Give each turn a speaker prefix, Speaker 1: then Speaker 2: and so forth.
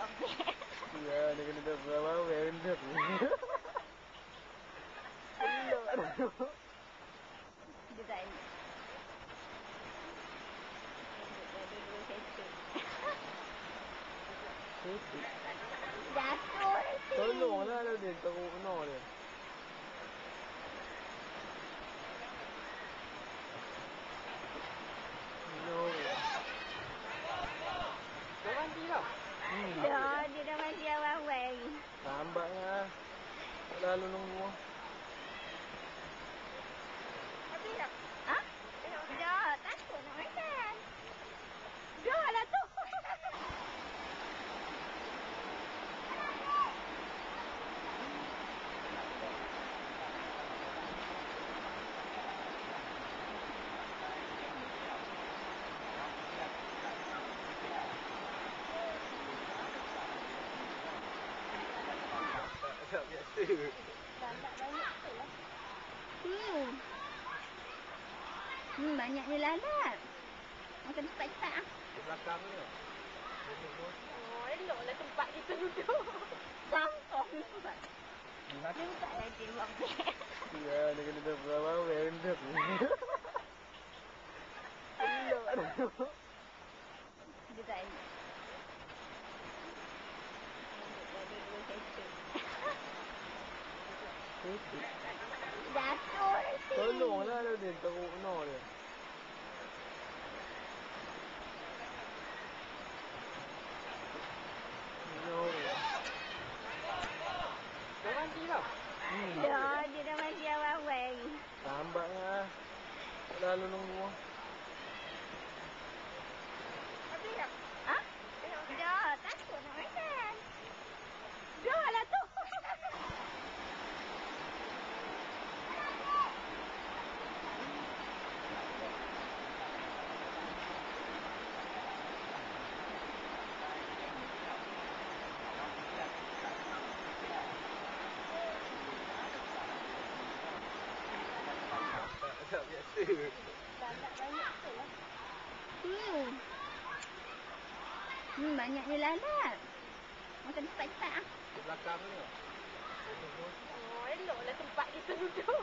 Speaker 1: Okey.
Speaker 2: Ya, dia kena tak berapa benda. Elok.
Speaker 1: Dia tak elok. Jadi dua sesek. Jatuh nanti.
Speaker 2: Tolonglah lah dia teruk kena dia. No. Dah mandi lah. Hmm.
Speaker 1: Dah, dia dah mandi awal-awal lagi.
Speaker 2: Lambatnya. Tak lalu nunggu.
Speaker 1: Habis tak? Ha? Dah, takut nak makan. Dah lah tu.
Speaker 2: Tak biasa.
Speaker 1: Lah. Hmm. Hmm, banyaknya lalat. Makan cepat cepat ah.
Speaker 2: Di belakang ni.
Speaker 1: Oh, eloklah tempat kita duduk. Sampah ni sebab.
Speaker 2: Nak
Speaker 1: Dia tak lagi buang
Speaker 2: Ya, dia kena tak berapa benda.
Speaker 1: Jatuh nanti.
Speaker 2: Tolonglah lah dia teruk kena dia. No. Dah mandi lah. Hmm.
Speaker 1: Dah, dia dah mandi awal-awal lagi.
Speaker 2: Lambatnya. Tak lalu nunggu.
Speaker 1: Habis tak? Ha? Dah, takut nak makan. Dah lah tu. Tu lah. Hmm. Hmm, banyaknya lalat. Makan cepat cepat ah.
Speaker 2: Di belakang ni.
Speaker 1: Oh, eloklah tempat kita duduk.